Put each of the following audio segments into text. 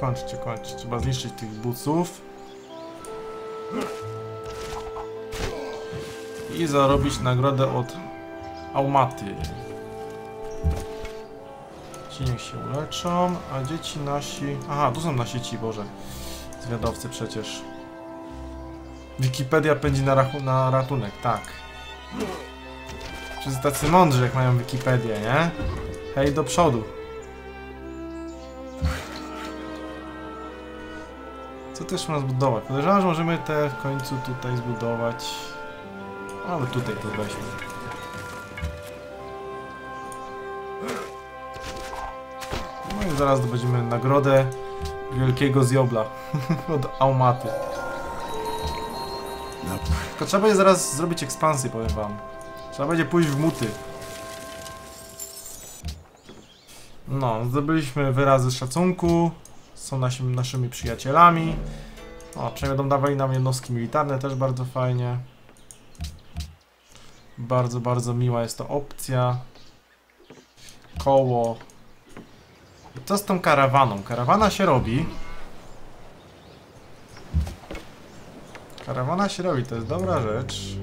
kończcie, kończcie. Trzeba zniszczyć tych buców. I zarobić nagrodę od Aumaty. Ci niech się uleczą, a dzieci nasi... Aha, tu są nasi ci, Boże. Zwiadowcy przecież. Wikipedia pędzi na, na ratunek, tak. Wszyscy tacy mądrzy, jak mają Wikipedię, nie? Hej, do przodu. Też można zbudować? Podejrzewam, że możemy te w końcu tutaj zbudować. Ale tutaj to weźmy. No i zaraz zdobędziemy nagrodę wielkiego zjobla od Aumaty. Tylko trzeba będzie zaraz zrobić ekspansję, powiem wam. Trzeba będzie pójść w muty. No, zdobyliśmy wyrazy szacunku. Są nasimi, naszymi przyjacielami. O, przynajmniej będą dawali nam jednostki militarne, też bardzo fajnie. Bardzo, bardzo miła jest to opcja. Koło. Co z tą karawaną? Karawana się robi. Karawana się robi, to jest dobra rzecz.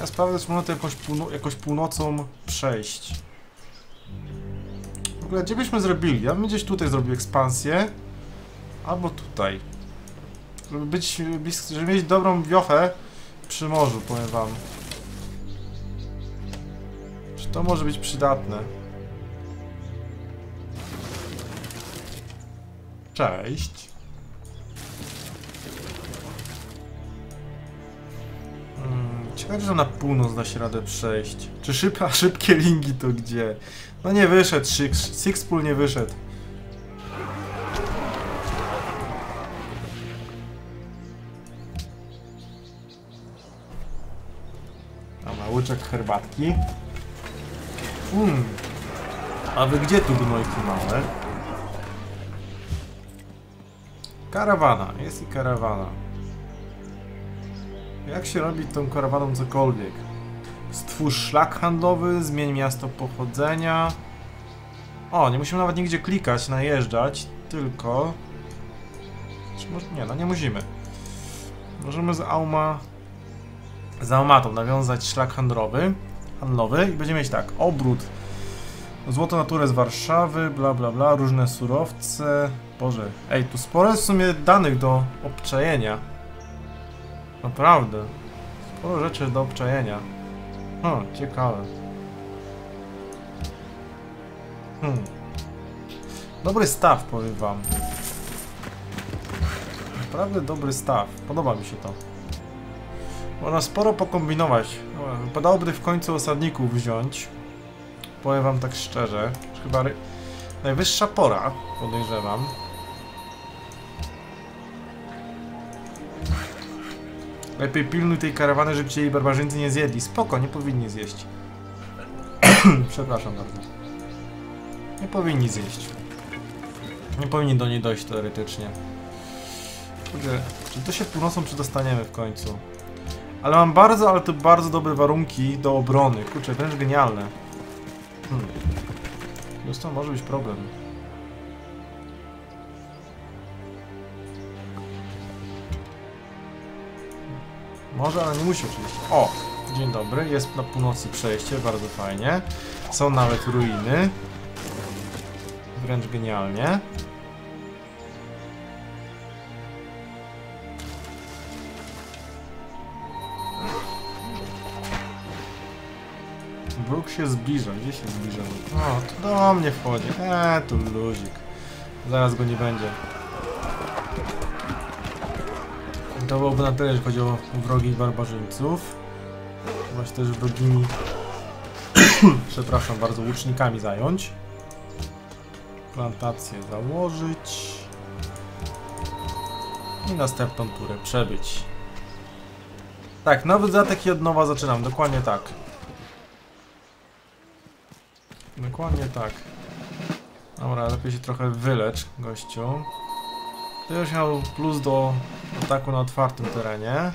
Ja sprawdzę, czy można to jakoś, jakoś północą przejść. Ogóle gdzie byśmy zrobili? Ja bym gdzieś tutaj zrobił ekspansję. Albo tutaj. Żeby być blisko, żeby mieć dobrą wiochę przy morzu, powiem wam. Czy to może być przydatne? Cześć. Ciekawe, że na północ da się radę przejść. Czy szybkie linki to gdzie? No nie wyszedł, Six, Sixpool nie wyszedł. Dobra, łyczek herbatki. Mm. A wy gdzie tu gnojki małe? Karawana, jest i karawana. Jak się robi tą karawaną cokolwiek? Stwórz szlak handlowy, zmień miasto pochodzenia. O, nie musimy nawet nigdzie klikać, najeżdżać, tylko... Czy może... Nie, no nie musimy. Możemy z Auma... Z Aumatą nawiązać szlak handlowy, handlowy i będziemy mieć tak, obrót Złoto natury z Warszawy, bla bla bla, różne surowce. Boże, ej, tu sporo w sumie danych do obczajenia. Naprawdę. Sporo rzeczy do obczajenia. Hmm, ciekawe. Dobry staw, powiem wam. Naprawdę dobry staw. Podoba mi się to. Można sporo pokombinować. Wypadałoby w końcu osadników wziąć. Powiem wam tak szczerze, chyba najwyższa pora, podejrzewam. Lepiej pilnuj tej karawany, żeby cię jej barbarzyńcy nie zjedli. Spoko, nie powinni zjeść. Przepraszam bardzo. Nie powinni zjeść. Nie powinni do niej dojść teoretycznie. Kurde, czy to się północą przedostaniemy w końcu? Ale mam bardzo, ale to bardzo dobre warunki do obrony. Kurczę, wręcz genialne. Hmm. To może być problem. Może, ale nie musi oczywiście. O! Dzień dobry, jest na północy przejście, bardzo fajnie. Są nawet ruiny. Wręcz genialnie. Bruk się zbliża. Gdzie się zbliża? O, tu do mnie wchodzi. Eee, tu luzik. Zaraz go nie będzie. To byłoby na tyle, jeżeli chodzi o wrogich barbarzyńców. Właśnie też wrogimi, przepraszam bardzo, łucznikami zająć. Plantację założyć. I następną turę przebyć. Tak, nowy zatek i od nowa zaczynam, dokładnie tak. Dokładnie tak. Dobra, lepiej się trochę wylecz, gościu. Już miał plus do ataku na otwartym terenie.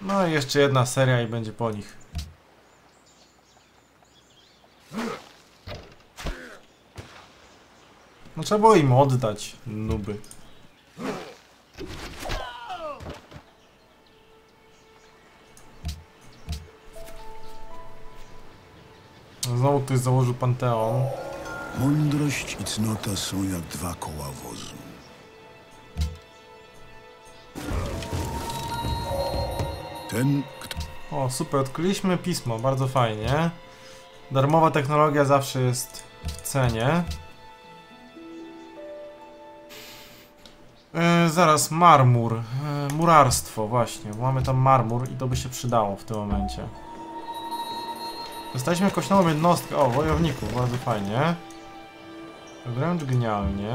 No i jeszcze jedna seria i będzie po nich. No trzeba było im oddać, nuby. Znowu ktoś założył Panteon. Mądrość i cnota są jak dwa koła wozu. Ten, kto O, super, odkryliśmy pismo, bardzo fajnie. Darmowa technologia zawsze jest w cenie. E, zaraz, marmur. E, murarstwo, właśnie. Mamy tam marmur i to by się przydało w tym momencie. Dostaliśmy jakąś nową jednostkę. O, wojowników, bardzo fajnie. Wręcz genialnie.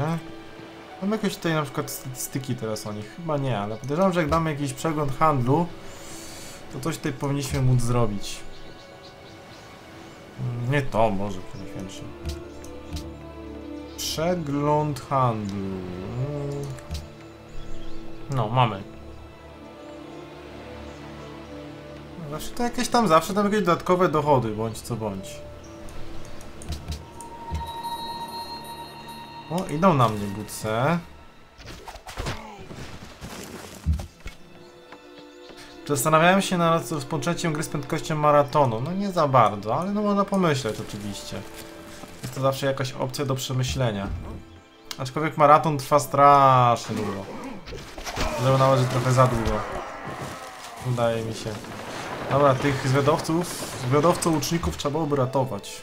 Mam jakieś tutaj na przykład statystyki teraz o nich? Chyba nie, ale podejrzewam, że jak damy jakiś przegląd handlu, to coś tutaj powinniśmy móc zrobić. Mm, Nie to, może Najświętszy. Przegląd handlu. No, mamy. Zawsze to jakieś tam, zawsze tam jakieś dodatkowe dochody, bądź co bądź. O, idą na mnie buce. Zastanawiałem się nad rozpoczęciem gry z prędkością maratonu. No nie za bardzo, ale no można pomyśleć oczywiście. Jest to zawsze jakaś opcja do przemyślenia. Aczkolwiek maraton trwa strasznie długo. Żeby nawet że trochę za długo. Wydaje mi się. Dobra, tych zwiadowców, zwiadowców łuczników trzeba byłoby ratować.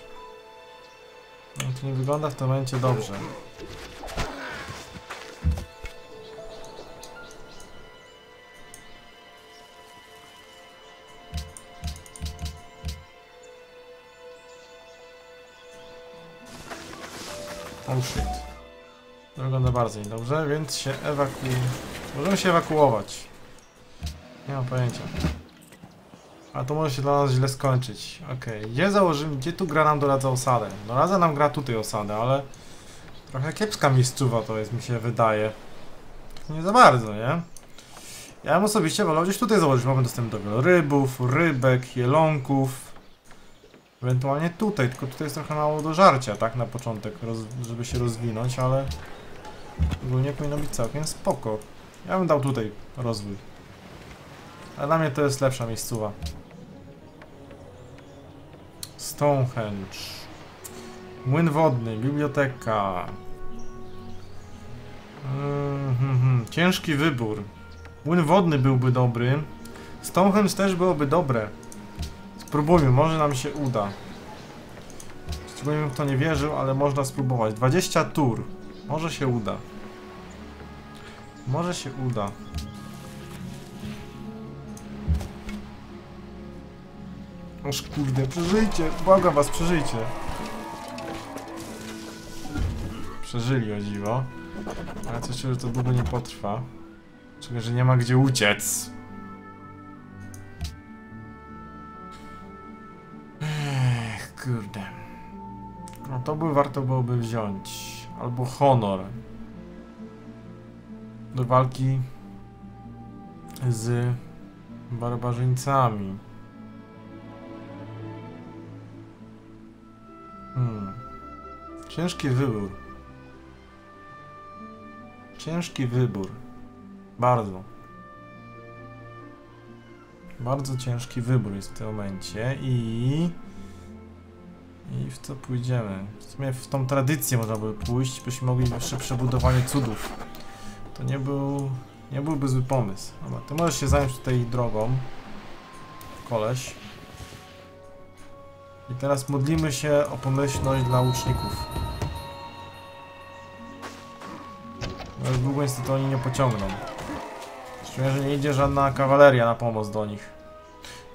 No, to nie wygląda w tym momencie dobrze. Oh shit. To wygląda bardzo niedobrze, więc się ewaku... Możemy się ewakuować. Nie mam pojęcia. A to może się dla nas źle skończyć. Okej, gdzie założymy, gdzie tu gra nam doradza osadę? Doradza nam gra tutaj osadę, ale... Trochę kiepska miejscowa to jest, mi się wydaje. Nie za bardzo, nie? Ja bym osobiście wolał gdzieś tutaj założyć. Mamy dostęp do wielorybów, rybek, jelonków. Ewentualnie tutaj, tylko tutaj jest trochę mało do żarcia, tak? Na początek, żeby się rozwinąć, ale... Ogólnie powinno być całkiem spoko. Ja bym dał tutaj rozwój. A dla mnie to jest lepsza miejscowa. Stonehenge. Młyn wodny, biblioteka. Mm, hmm. Ciężki wybór. Młyn wodny byłby dobry. Stonehenge też byłoby dobre. Spróbujmy, może nam się uda. Szczególnie w to nie wierzył, ale można spróbować. 20 tur. Może się uda. Może się uda. Oż kurde, przeżyjcie! Błagam was, przeżyjcie! Przeżyli o dziwo. Ale coś że to długo nie potrwa. Czuję, że nie ma gdzie uciec. To by warto byłoby wziąć. Albo honor. Do walki z barbarzyńcami. Hmm. Ciężki wybór. Ciężki wybór. Bardzo. Bardzo ciężki wybór jest w tym momencie i... W co pójdziemy? W sumie w tą tradycję można by pójść, byśmy mogli jeszcze przebudowanie cudów. To nie był... nie byłby zły pomysł. Dobra, ty możesz się zająć tutaj drogą. Koleś. I teraz modlimy się o pomyślność dla łuczników. Już długo niestety oni nie pociągną. Szczególnie, że nie idzie żadna kawaleria na pomoc do nich.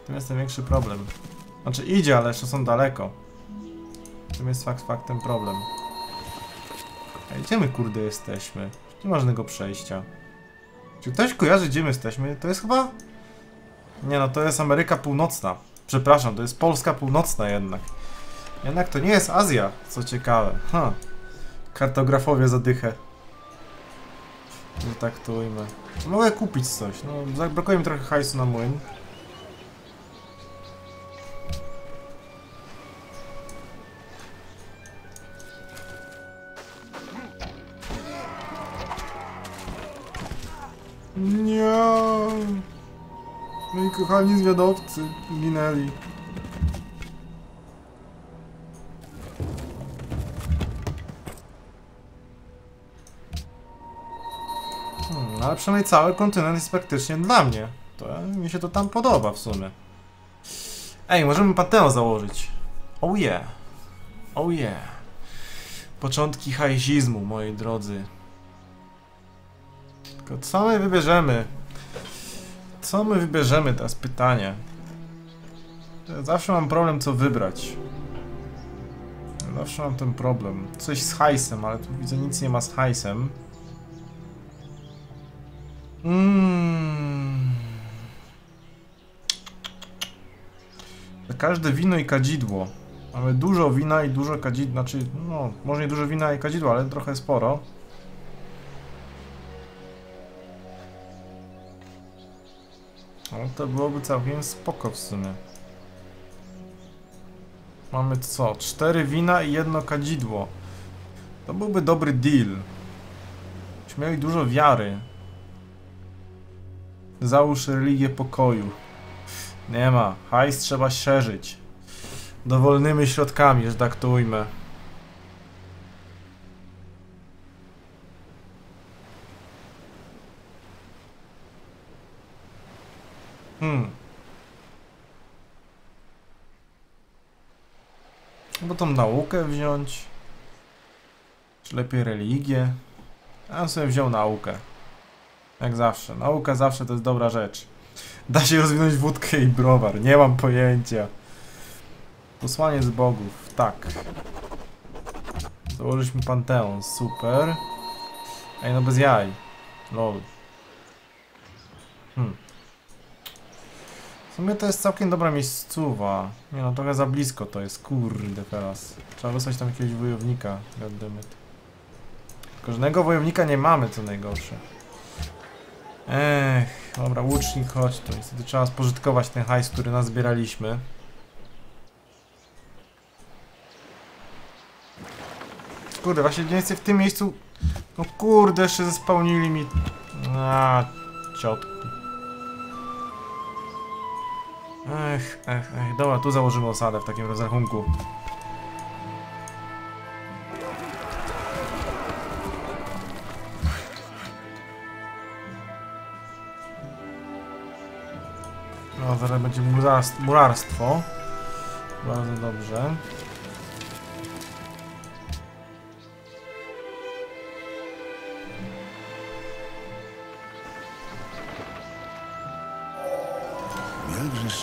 To jest największy problem. Znaczy idzie, ale jeszcze są daleko. Tym jest fakt faktem problem. A gdzie my kurde jesteśmy? Nie ma żadnego przejścia. Czy ktoś kojarzy gdzie my jesteśmy? To jest chyba... Nie no, to jest Ameryka Północna. Przepraszam, to jest Polska Północna jednak. Jednak to nie jest Azja, co ciekawe. Ha. Kartografowie zadychę. Ujmę. Mogę kupić coś, no brakuje mi trochę hajsu na młyn. Kochani zwiadowcy ginęli. Hmm, ale przynajmniej cały kontynent jest praktycznie dla mnie. To mi się to tam podoba w sumie. Ej, możemy Panteon założyć. Oh yeah. Oh yeah. Początki hajzizmu, moi drodzy. Tylko co my wybierzemy? Co my wybierzemy? Teraz pytanie. Zawsze mam problem co wybrać. Zawsze mam ten problem. Coś z hajsem, ale tu widzę nic nie ma z hajsem. Mm. Każde wino i kadzidło. Mamy dużo wina i dużo kadzidła, znaczy, no, może nie dużo wina i kadzidła, ale trochę sporo. To byłoby całkiem spoko w sumie. Mamy co? Cztery wina i jedno kadzidło. To byłby dobry deal. Byśmy mieli dużo wiary. Załóż religię pokoju. Nie ma. Hajs trzeba szerzyć. Dowolnymi środkami, że tak to ujmę. Hmm. Bo tą naukę wziąć. Czy lepiej religię? Ja bym sobie wziął naukę. Jak zawsze. Nauka zawsze to jest dobra rzecz. Da się rozwinąć wódkę i browar. Nie mam pojęcia. Posłanie z bogów. Tak. Założyliśmy Panteon. Super. Ej, no bez jaj. Lol. Hmm. W sumie to jest całkiem dobra miejscowa. Nie no, trochę za blisko to jest. Kurde teraz. Trzeba wysłać tam jakiegoś wojownika. Goddammit. Tylko żadnego wojownika nie mamy, co najgorsze. Ech, dobra, łucznik, chodź tu. Niestety trzeba spożytkować ten hajs, który nazbieraliśmy. Kurde, właśnie więcej w tym miejscu... No kurde, jeszcze zespełnili mi... A, ciotki. Ech, ech, ech. Dobra, tu założymy osadę w takim rozrachunku. No, zaraz będzie murarstwo. Bardzo dobrze.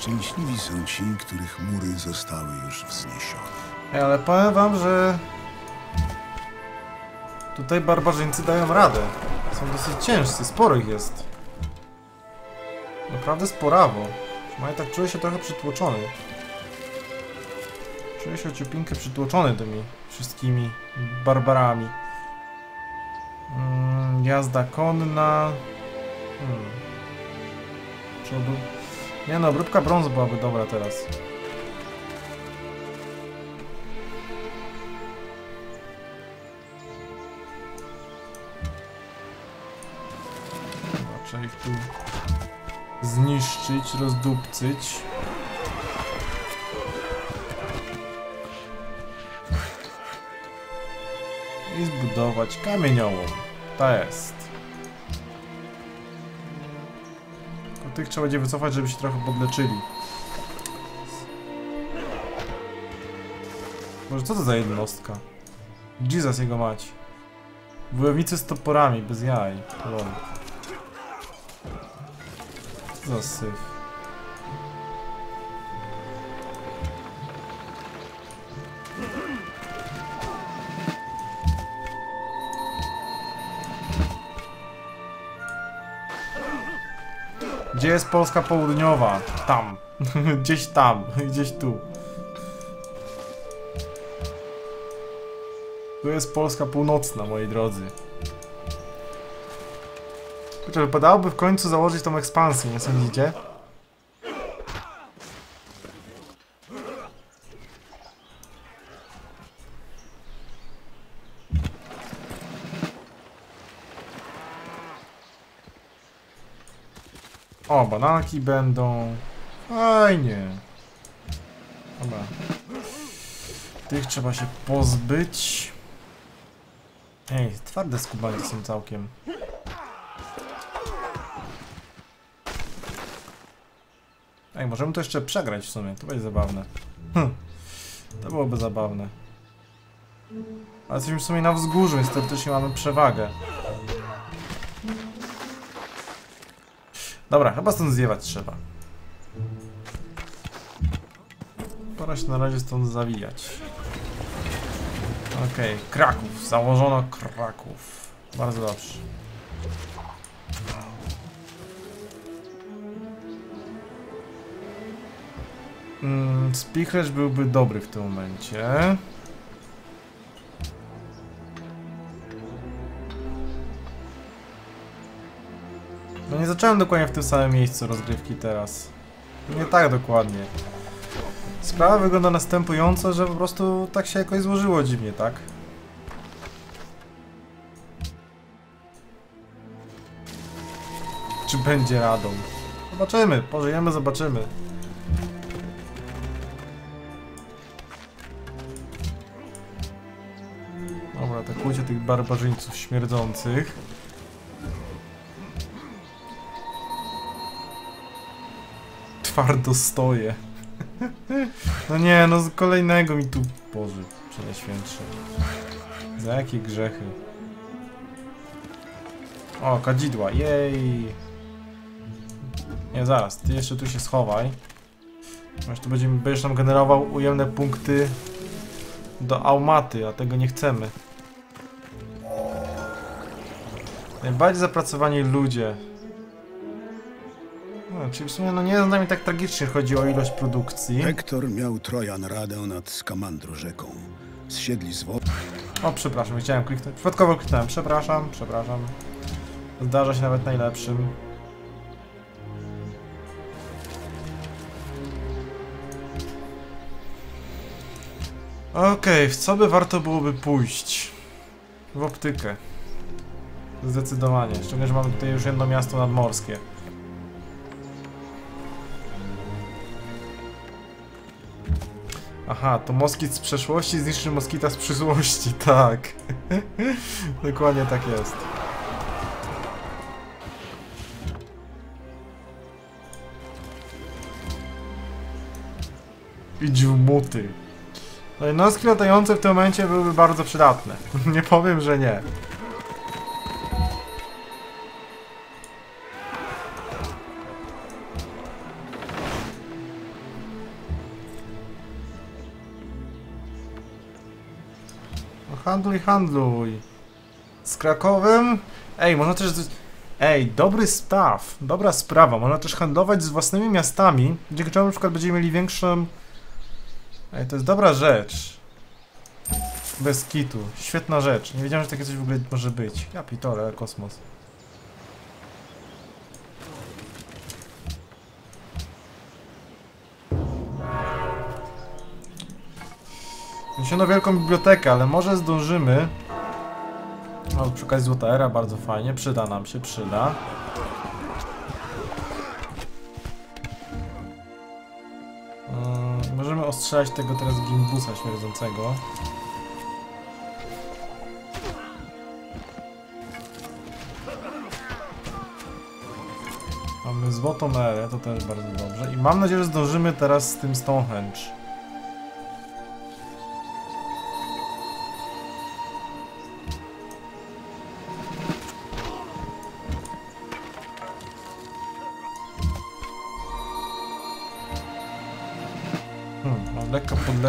Szczęśliwi są ci, których mury zostały już wzniesione. Ej, ale powiem wam, że tutaj barbarzyńcy dają radę. Są dosyć ciężcy, sporo ich jest. Naprawdę sporawo. No ja tak czuję się trochę przytłoczony. Czuję się ociupinkę przytłoczony tymi wszystkimi barbarami. Mm, jazda konna. Hmm. Obr... Nie no, obróbka brązu byłaby dobra teraz. Trzeba ich tu zniszczyć, rozdupcyć. I zbudować kamieniołom. To jest. Tych trzeba będzie wycofać, żeby się trochę podleczyli. Może co to za jednostka? Jesus jego mać. Wojownicy z toporami, bez jaj. Lol. Co za syf. Gdzie jest Polska Południowa? Tam. gdzieś tam. Gdzieś tu. Tu jest Polska Północna, moi drodzy. Kurczę, wypadałoby w końcu założyć tą ekspansję, nie sądzicie? Bananki będą. Fajnie. Dobra. Tych trzeba się pozbyć. Ej, twarde skubanie są całkiem. Ej, możemy to jeszcze przegrać w sumie, to będzie zabawne. Hm. To byłoby zabawne. Ale jesteśmy w sumie na wzgórzu, więc teoretycznie mamy przewagę. Dobra, chyba stąd zjiewać trzeba. Pora się na razie stąd zawijać. Okej, Kraków. Założono Kraków. Bardzo dobrze. Mm, Spichlerz byłby dobry w tym momencie. Zacząłem dokładnie w tym samym miejscu rozgrywki teraz. Nie tak dokładnie. Sprawa wygląda następująco, że po prostu tak się jakoś złożyło dziwnie, tak? Czy będzie radą? Zobaczymy, pożyjemy, zobaczymy. Dobra, atakujcie tych barbarzyńców śmierdzących. Twardo stoję. No nie, no z kolejnego mi tu... Boże, przenajświętszy. Za jakie grzechy? O, kadzidła, jej! Nie, zaraz, ty jeszcze tu się schowaj. Masz tu będziemy, będziesz nam generował ujemne punkty do Aumaty, a tego nie chcemy. Najbardziej zapracowani ludzie. No, czyli w sumie no nie jest z nami tak tragicznie chodzi o ilość produkcji. Hektor miał Trojan radę nad Skamandro rzeką. Zsiedli z wody. O, przepraszam, chciałem kliknąć. Przypadkowo kliknąłem. Przepraszam, przepraszam. Zdarza się nawet najlepszym. Okej, w co by warto byłoby pójść? W optykę. Zdecydowanie. Szczególnie, że mamy tutaj już jedno miasto nadmorskie. Aha, to moskit z przeszłości zniszczy moskita z przyszłości, tak. Dokładnie tak jest. Idź w muty. No i noski latające w tym momencie byłyby bardzo przydatne. nie powiem, że nie. Handluj, handluj. Z Krakowem? Ej, można też... Ej, dobry staw, dobra sprawa. Można też handlować z własnymi miastami, dzięki czemu na przykład będziemy mieli większą... Ej, to jest dobra rzecz. Bez kitu. Świetna rzecz. Nie wiedziałem, że takie coś w ogóle może być. Ja pitole, kosmos. Wniesiono wielką bibliotekę, ale może zdążymy. O, przy okazji Złota Era, bardzo fajnie. Przyda nam się, przyda. Yy, możemy ostrzelać tego teraz gimbusa śmierdzącego. Mamy złotą erę, to też bardzo dobrze. I mam nadzieję, że zdążymy teraz z tym Stonehenge.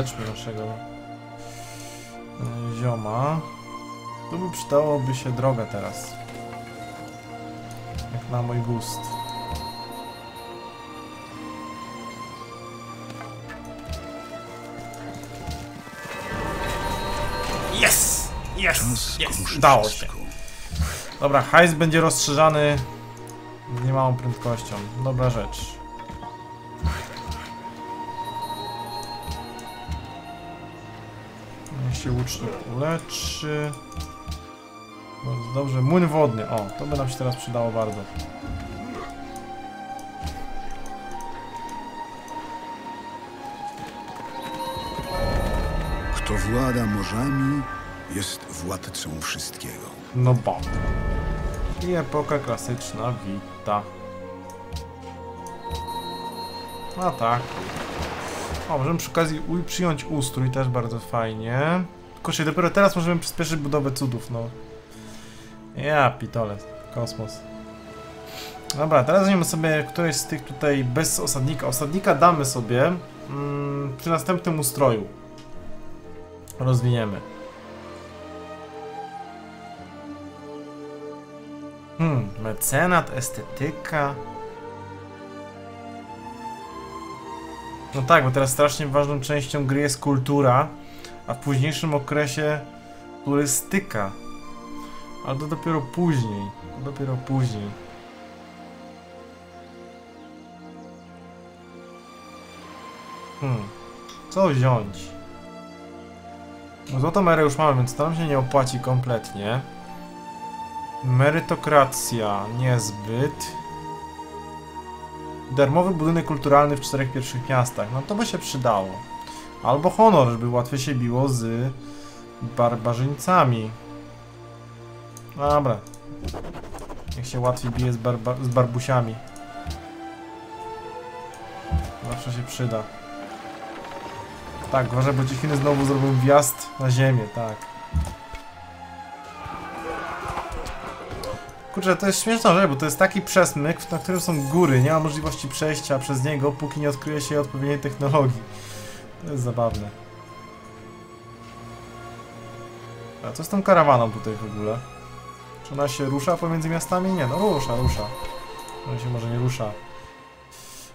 Podleczmy naszego e, zioma. Tu by przydałoby się droga teraz. Jak na mój gust. Yes! Yes! Yes! Udało się. Dobra, hajs będzie rozszerzany z niemałą prędkością. Dobra rzecz. Niech się łucznik uleczy. Bardzo dobrze. Młyn wodny. O, to by nam się teraz przydało bardzo. Kto włada morzami, jest władcą wszystkiego. No bo. I epoka klasyczna wita. A tak. O, możemy przy okazji przyjąć ustrój, też bardzo fajnie. Kurczę, dopiero teraz możemy przyspieszyć budowę cudów, no. Ja, pitole. Kosmos. Dobra, teraz weźmiemy sobie któreś z tych tutaj bez osadnika. Osadnika damy sobie mm, przy następnym ustroju. Rozwiniemy. Hmm, mecenat, estetyka. No tak, bo teraz strasznie ważną częścią gry jest kultura, a w późniejszym okresie turystyka. Ale to dopiero później. To dopiero później. Hmm. Co wziąć? No złotą erę już mamy, więc to nam się nie opłaci kompletnie. Merytokracja niezbyt. Darmowy budynek kulturalny w czterech pierwszych miastach. No to by się przydało. Albo honor, żeby łatwiej się biło z barbarzyńcami. Dobra. Niech się łatwiej bije z, barba z barbusiami. Zawsze się przyda. Tak, uważaj, bo ci Chiny znowu zrobią wjazd na ziemię, tak. Kurczę, to jest śmieszna rzecz, bo to jest taki przesmyk, na którym są góry, nie ma możliwości przejścia przez niego, póki nie odkryje się odpowiedniej technologii. To jest zabawne. A co z tą karawaną tutaj w ogóle? Czy ona się rusza pomiędzy miastami? Nie, no rusza, rusza. Ona się może nie rusza.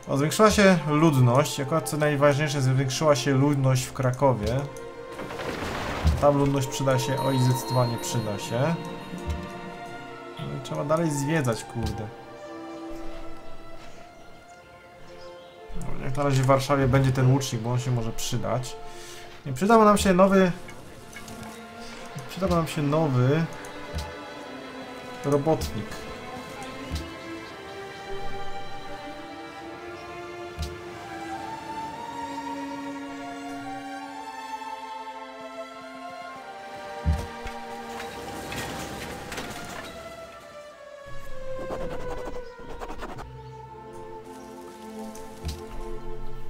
O, zwiększyła się ludność, jako co najważniejsze, zwiększyła się ludność w Krakowie. Tam ludność przyda się, oj zdecydowanie przyda się. Trzeba dalej zwiedzać, kurde. Jak na razie w Warszawie będzie ten łucznik, bo on się może przydać. I przydał nam się nowy... Przydał nam się nowy... Robotnik.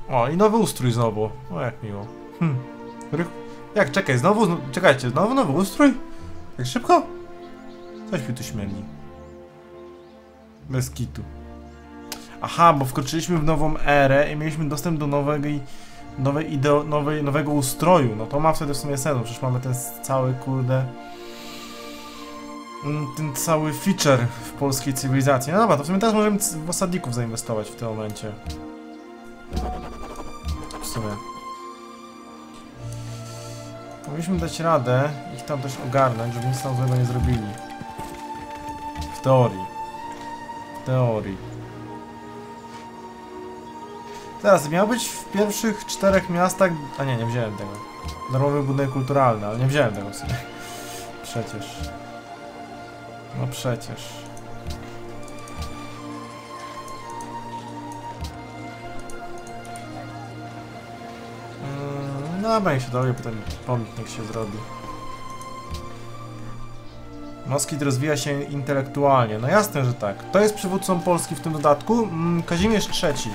O, i nowy ustrój znowu. O, jak miło. Hm. Jak, czekaj, znowu, zno... czekajcie, znowu nowy ustrój? Tak szybko? Coś mi tu śmierdzi. Bez kitu. Aha, bo wkroczyliśmy w nową erę i mieliśmy dostęp do nowej, nowej ideo, nowej, nowego ustroju. No to ma wtedy w sumie sens, przecież mamy ten cały, kurde... mm, Ten cały feature w polskiej cywilizacji. No dobra, to w sumie teraz możemy w osadników zainwestować w tym momencie. W sumie. Powinniśmy dać radę ich tam też ogarnąć, żeby nic tam złego nie zrobili. W teorii. W teorii. Teraz, miał być w pierwszych czterech miastach... A nie, nie wziąłem tego. Darmowy budynek kulturalny, ale nie wziąłem tego sobie. Przecież. No przecież. No, będzie się dowie, potem pomnik niech się zrobi. Moskit rozwija się intelektualnie. No jasne, że tak. Kto jest przywódcą Polski w tym dodatku? Mm, Kazimierz III.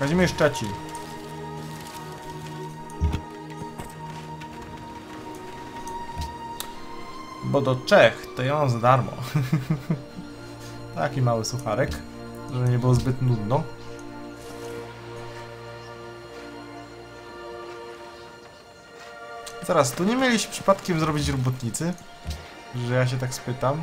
Kazimierz III. Bo do Czech to ja mam za darmo. Taki mały sucharek, żeby nie było zbyt nudno. Zaraz, tu nie mieliście przypadkiem zrobić robotnicy? Że ja się tak spytam.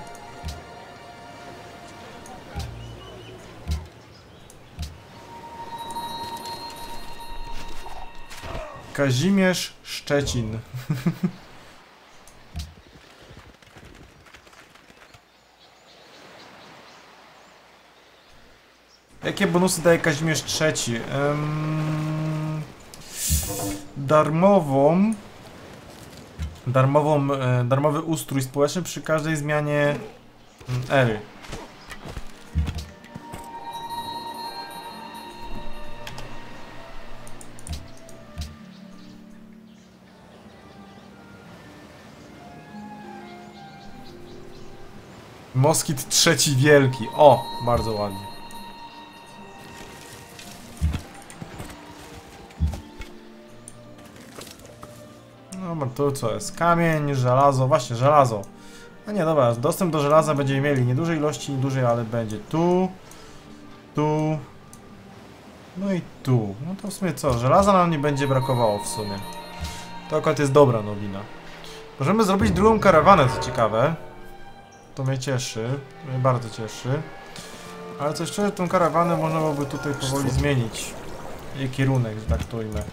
Kazimierz Szczecin. Jakie bonusy daje Kazimierz III? Ym... Darmową darmową, e, darmowy ustrój społeczny przy każdej zmianie mm, ery. Moskit trzeci wielki. O, bardzo ładnie. Dobra, tu co jest? Kamień, żelazo, właśnie żelazo. A nie, dobra, dostęp do żelaza będziemy mieli. Nie dużej ilości, nie dużej, ale będzie tu, tu, no i tu. No to w sumie co? Żelaza nam nie będzie brakowało w sumie. To akurat jest dobra nowina. Możemy zrobić drugą karawanę, co ciekawe. To mnie cieszy, mnie bardzo cieszy. Ale coś szczerze, tą karawanę można byłoby tutaj powoli zmienić. Jej kierunek, że tak to ujmę.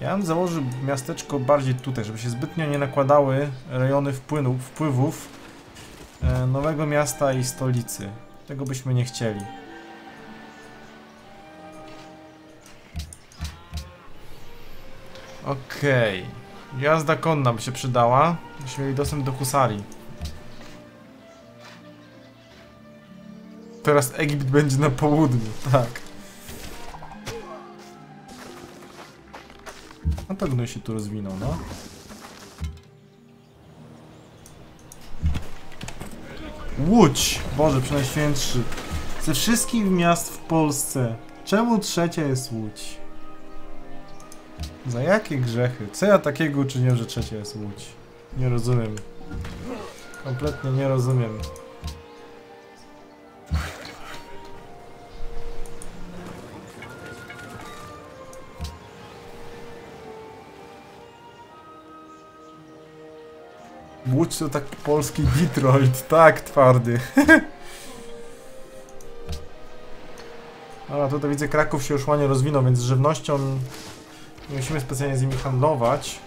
Ja bym założył miasteczko bardziej tutaj, żeby się zbytnio nie nakładały rejony wpłynów, wpływów e, nowego miasta i stolicy. Tego byśmy nie chcieli. Okej. Jazda konna by się przydała. Byśmy mieli dostęp do husarii. Teraz Egipt będzie na południu, tak. No gnój się tu rozwinął, no. Łódź! Boże, przynajświętszy. Ze wszystkich miast w Polsce, czemu trzecia jest Łódź? Za jakie grzechy? Co ja takiego uczyniłem, że trzecia jest Łódź? Nie rozumiem. Kompletnie nie rozumiem. Łódź to tak polski Detroit, tak twardy. A tutaj widzę Kraków się już ładnie rozwinął, więc z żywnością nie musimy specjalnie z nimi handlować.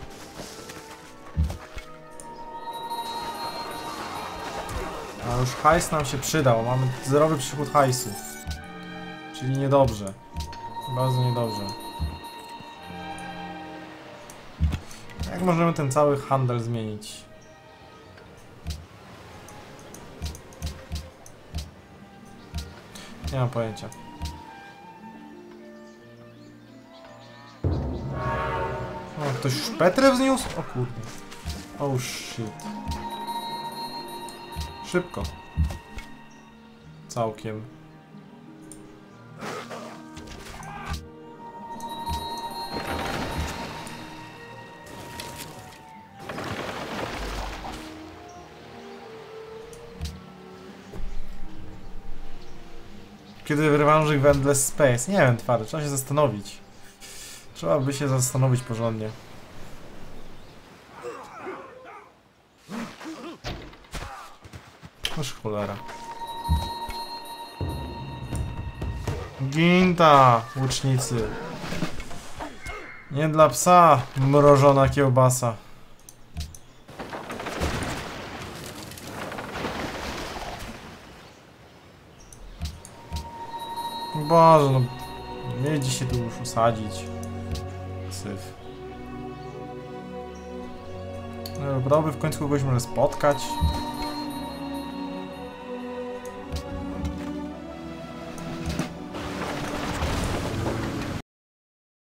A już hajs nam się przydał, mamy zerowy przychód hajsu. Czyli niedobrze. Bardzo niedobrze. Jak możemy ten cały handel zmienić? Nie mam pojęcia. O, ktoś już Petrę wzniósł? O kurde. Oh shit. Szybko. Całkiem. Kiedy rewanżyk w Endless Space? Nie wiem, twardy, trzeba się zastanowić. Trzeba by się zastanowić porządnie. Noż cholera. Ginta, łucznicy. Nie dla psa, mrożona kiełbasa. Boże, no... Mieli się tu już usadzić. Syf. No, Wydałoby w końcu kogoś może spotkać.